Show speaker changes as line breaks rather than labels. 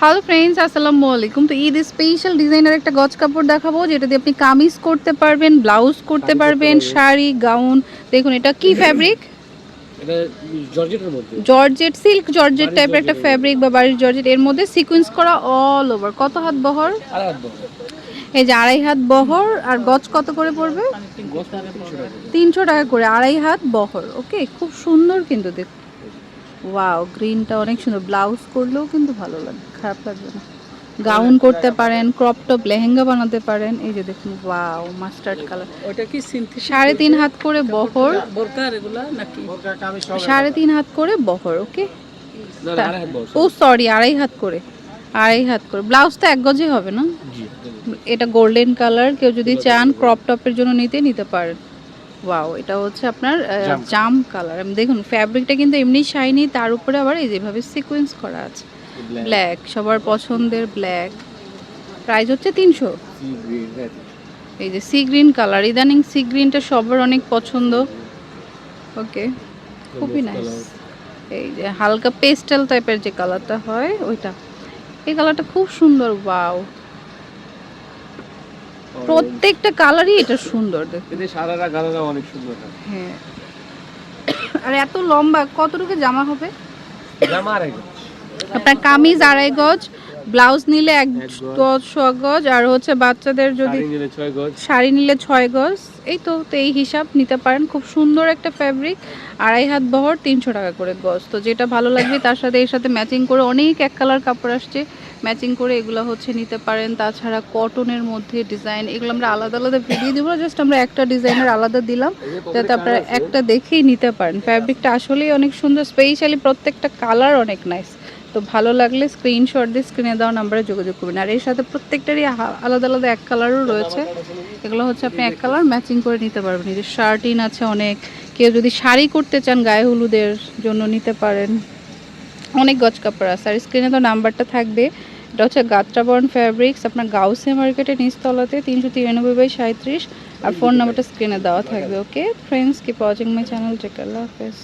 Hello friends আসসালামু আলাইকুম তো ঈদ স্পেশাল ডিজাইনের একটা গজ কাপড় দেখাবো যেটা দিয়ে আপনি কামিজ করতে পারবেন ব্লাউজ করতে পারবেন। শাড়ি গাউন দেখুন এটা কি ফ্যাব্রিক জর্জেট সিল্ক জর্জেট টাইপের একটা ফ্যাব্রিক বা বাড়ির জর্জেট। এর মধ্যে সিকোয়েন্স করা অল ওভার কত হাত বহর? এই যে আড়াই হাত বহর। আর গজ কত করে পড়বে?
তিনশো টাকা
তিনশো টাকা করে। আড়াই হাত বহর। ওকে খুব সুন্দর কিন্তু দেখ ওয়াও গ্রিনটা অনেক সুন্দর। ব্লাউজ করলেও কিন্তু ভালো লাগে। খারাপ লাগবে না। গাউন করতে পারেন ক্রপ টপ লেহেঙ্গা বানাতে পারেন এই যে দেখুন ওয়াও মাস্টার্ড কালার
ওটা কি সিনথেটিক
সাড়ে তিন হাত করে বহর।
নাকি?
সাড়ে তিন হাত করে বহর ওকে ও সরি আড়াই হাত করে আড়াই হাত করে। ব্লাউজ তো এক গজে হবে না? এটা গোল্ডেন কালার কেউ যদি চান ক্রপ টপের জন্য নিতে নিতে পারেন। ওয়াও এটা হচ্ছে আপনার
জাম।
জাম কালার দেখুন ফ্যাব্রিকটা কিন্তু এমনি শাইনি তার উপরে আবার এই যেভাবে সিকোয়েন্স করা আছে। ব্ল্যাক সবার পছন্দের ব্ল্যাক প্রাইস হচ্ছে তিনশো। এই যে সি গ্রিন কালার ইদানিং সি গ্রিনটা সবার অনেক পছন্দ। ওকে খুবই নাইস এই যে হালকা পেস্টেল টাইপের যে কালারটা হয় ওইটা। এই কালারটা খুব সুন্দর ওয়াও প্রত্যেকটা কালারই এটা সুন্দর দেখুন
এতে সারারা অনেক সুন্দর
হ্যাঁ। আর এত লম্বা কতটুকু জামা হবে?
জামা আর
আপনার কামিজ আড়াই গজ ব্লাউজ নিলে এক
গজ।
গজ ছ গজ আর হচ্ছে বাচ্চাদের যদি
শাড়ি নিলে ছয় গজ।
শাড়ি নিলে ছয় গজ এই তো তো এই হিসাব নিতে পারেন। খুব সুন্দর একটা ফ্যাব্রিক আড়াই হাত বহর তিনশো টাকা করে গজ। তো যেটা ভালো লাগবে তার সাথে এর সাথে ম্যাচিং করে অনেক এক কালার কাপড় আসছে। ম্যাচিং করে এগুলো হচ্ছে নিতে পারেন। তাছাড়া কটনের মধ্যে ডিজাইন এগুলো আমরা আলাদা আলাদা ভিডিও দিব। জাস্ট আমরা একটা ডিজাইনের আলাদা দিলাম। যাতে আপনারা একটা দেখেই নিতে পারেন। ফ্যাব্রিকটা আসলেই অনেক সুন্দর স্পেশালি প্রত্যেকটা কালার অনেক নাইস তো ভালো লাগলে স্ক্রিনশট দিয়ে স্ক্রিনে দেওয়া নাম্বারে যোগাযোগ করবেন। আর এর সাথে প্রত্যেকটারই আলাদা আলাদা এক কালারও রয়েছে। এগুলো হচ্ছে আপনি এক কালার ম্যাচিং করে নিতে পারবেন। এই যে শার্টিন আছে অনেক। কেউ যদি শাড়ি করতে চান গায়ে হলুদের জন্য নিতে পারেন। অনেক গজ কাপড় আছে। আর স্ক্রিনে তো নাম্বারটা থাকবে। এটা হচ্ছে গাত্রাবরণ ফ্যাব্রিক্স আপনার গাউসে মার্কেটে নিচতলাতে তিনশো তিরানব্বই বাই সাঁত্রিশ আর ফোন নাম্বারটা স্ক্রিনে দেওয়া থাকবে। Okay friends keep watching my channel take Allah হাফেজ।